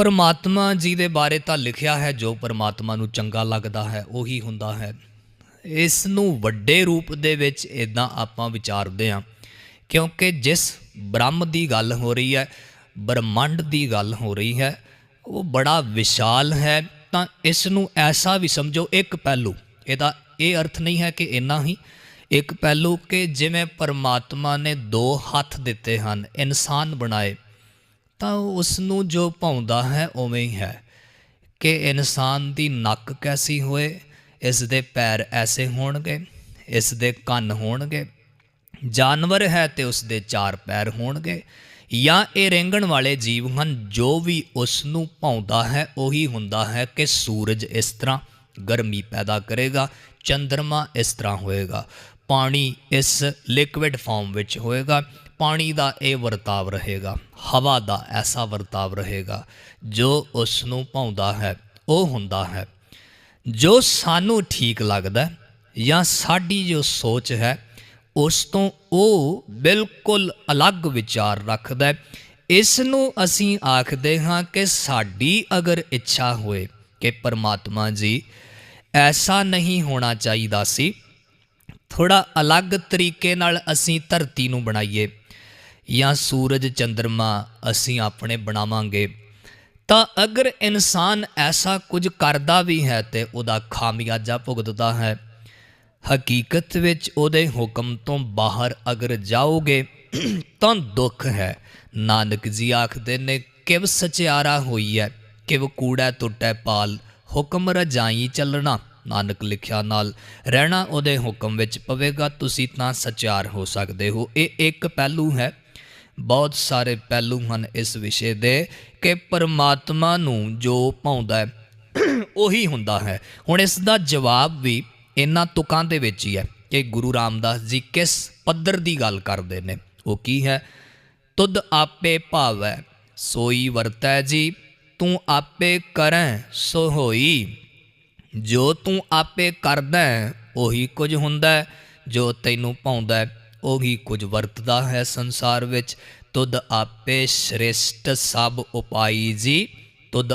ਪਰਮਾਤਮਾ ਜੀ ਦੇ ਬਾਰੇ ਤਾਂ ਲਿਖਿਆ ਹੈ, ਜੋ ਪਰਮਾਤਮਾ ਨੂੰ ਚੰਗਾ ਲੱਗਦਾ ਹੈ, ਉਹੀ ਹੁੰਦਾ ਹੈ। ਇਸ ਨੂੰ ਵੱਡੇ ਰੂਪ ਦੇ ਵਿੱਚ ਇਦਾਂ ਆਪਾਂ ਵਿਚਾਰਦੇ ਹਾਂ, ਕਿਉਂਕਿ ਜਿਸ ਬ੍ਰਹਮ ਦੀ ਗੱਲ ਹੋ ਰਹੀ ਹੈ, ਬ੍ਰਹਮੰਡ ਦੀ ਗੱਲ ਹੋ ਰਹੀ ਹੈ, ਉਹ ਬੜਾ ਵਿਸ਼ਾਲ ਹੈ। ਤਾਂ ਇਸ ਨੂੰ ਐਸਾ ਵੀ ਸਮਝੋ, ਇੱਕ ਪਹਿਲੂ, ਇਹਦਾ ਇਹ ਅਰਥ ਨਹੀਂ ਹੈ ਕਿ ਇੰਨਾ ਹੀ, ਇੱਕ ਪਹਿਲੂ ਕਿ ਜਿਵੇਂ ਪਰਮਾਤਮਾ ਨੇ ਦੋ ਹੱਥ ਦਿੱਤੇ ਹਨ, ਇਨਸਾਨ ਬਣਾਏ ਤਾਂ ਉਸ ਨੂੰ ਜੋ ਭਾਉਂਦਾ ਹੈ, ਉਵੇਂ ਹੀ ਹੈ। ਕਿ ਇਨਸਾਨ ਦੀ ਨੱਕ ਕੈਸੀ ਹੋਏ ਇਸ ਦੇ ਪੈਰ ਐਸੇ ਹੋਣਗੇ ਇਸ ਦੇ ਕੰਨ ਹੋਣਗੇ, ਜਾਨਵਰ ਹੈ ਤੇ ਉਸ ਦੇ ਚਾਰ ਪੈਰ ਹੋਣਗੇ, ਜਾਂ ਇਹ ਰੇਂਗਣ ਵਾਲੇ ਜੀਵ ਹਨ, ਜੋ ਵੀ ਉਸ ਨੂੰ ਭਾਉਂਦਾ ਹੈ, ਉਹੀ ਹੁੰਦਾ ਹੈ ਕਿ ਸੂਰਜ ਇਸ ਤਰ੍ਹਾਂ ਗਰਮੀ ਪੈਦਾ ਕਰੇਗਾ ਚੰ드ਰਮਾ ਇਸ ਤਰ੍ਹਾਂ ਹੋਏਗਾ, ਪਾਣੀ ਇਸ ਲਿਕੁਇਡ ਫਾਰਮ ਵਿੱਚ ਹੋਏਗਾ ਪਾਣੀ ਦਾ ਇਹ ਵਰਤਾਵ ਰਹੇਗਾ, ਹਵਾ ਦਾ ਐਸਾ ਵਰਤਾਵ ਰਹੇਗਾ, ਜੋ ਉਸ ਨੂੰ ਭਾਉਂਦਾ ਹੈ, ਉਹ ਹੁੰਦਾ ਹੈ। ਜੋ ਸਾਨੂੰ ਠੀਕ ਲੱਗਦਾ ਜਾਂ ਸਾਡੀ ਜੋ ਸੋਚ ਹੈ, ਉਸ ਤੋਂ ਉਹ ਬਿਲਕੁਲ ਅਲੱਗ ਵਿਚਾਰ ਰੱਖਦਾ ਇਸ ਨੂੰ ਅਸੀਂ ਆਖਦੇ ਹਾਂ ਕਿ ਸਾਡੀ ਅਗਰ ਇੱਛਾ ਹੋਏ ਕਿ ਪਰਮਾਤਮਾ ਜੀ, ਐਸਾ ਨਹੀਂ ਹੋਣਾ ਚਾਹੀਦਾ ਸੀ ਥੋੜਾ ਅਲੱਗ ਤਰੀਕੇ ਨਾਲ ਅਸੀਂ ਧਰਤੀ ਨੂੰ ਬਣਾਈਏ ਜਾਂ ਸੂਰਜ ਚੰ드ਰਮਾ ਅਸੀਂ ਆਪਣੇ ਬਣਾਵਾਂਗੇ। ਤਾਂ ਅਗਰ ਇਨਸਾਨ ਐਸਾ ਕੁਝ ਕਰਦਾ ਵੀ ਹੈ ਤੇ ਉਹਦਾ ਖਾਮਿਆਜਾ ਭੁਗਤਦਾ ਹੈ, ਹਕੀਕਤ ਵਿੱਚ ਉਹਦੇ ਹੁਕਮ ਤੋਂ ਬਾਹਰ ਅਗਰ ਜਾਓਗੇ ਤਾਂ ਦੁੱਖ ਹੈ। ਨਾਨਕ ਜੀ ਆਖਦੇ ਨੇ, ਕਿਵ ਸਚਿਆਰਾ ਹੋਈ ਹੈ ਕਿਵ ਕੂੜਾ ਟੁੱਟੈ ਪਾਲ, ਹੁਕਮ ਰਜਾਈ ਚੱਲਣਾ। ਨਾਨਕ ਲਿਖਿਆ ਨਾਲ, ਰਹਿਣਾ ਉਹਦੇ ਹੁਕਮ ਵਿੱਚ ਪਵੇਗਾ, ਤੁਸੀਂ ਤਾਂ ਸਚਾਰ ਹੋ ਸਕਦੇ ਹੋ। ਇਹ ਇੱਕ ਪਹਿਲੂ ਹੈ। ਬਹੁਤ ਸਾਰੇ ਪਹਿਲੂ ਹਨ ਇਸ ਵਿਸ਼ੇ ਦੇ ਕਿ ਪਰਮਾਤਮਾ ਨੂੰ ਜੋ ਪਾਉਂਦਾ ਹੈ, ਉਹੀ ਹੁੰਦਾ ਹੈ। ਹੁਣ ਇਸ ਦਾ ਜਵਾਬ ਵੀ ਇਹਨਾਂ ਤੁਕਾਂ ਦੇ ਵਿੱਚ ਹੀ ਹੈ ਕਿ ਗੁਰੂ ਰਾਮਦਾਸ ਜੀ ਕਿਸ ਪੱਧਰ ਦੀ ਗੱਲ ਕਰਦੇ ਨੇ। ਉਹ ਕੀ ਹੈ? ਤੁਧ ਆਪੇ ਭਾਵੈ, ਸੋਈ ਵਰਤੈ ਜੀ, ਤੂੰ ਆਪੇ ਕਰੈ ਸੋ ਹੋਈ ਜੋ ਤੂੰ ਆਪੇ ਕਰਦਾ ਉਹੀ ਕੁਝ ਹੁੰਦਾ ਜੋ ਤੈਨੂੰ ਪਾਉਂਦਾ ਉਹੀ ਕੁਝ ਵਰਤਦਾ ਹੈ ਸੰਸਾਰ ਵਿੱਚ। ਤੁਧ ਆਪੇ ਸ਼੍ਰੇਸ਼ਟ ਸਭ ਉਪਾਈ ਜੀ, ਤੁਧ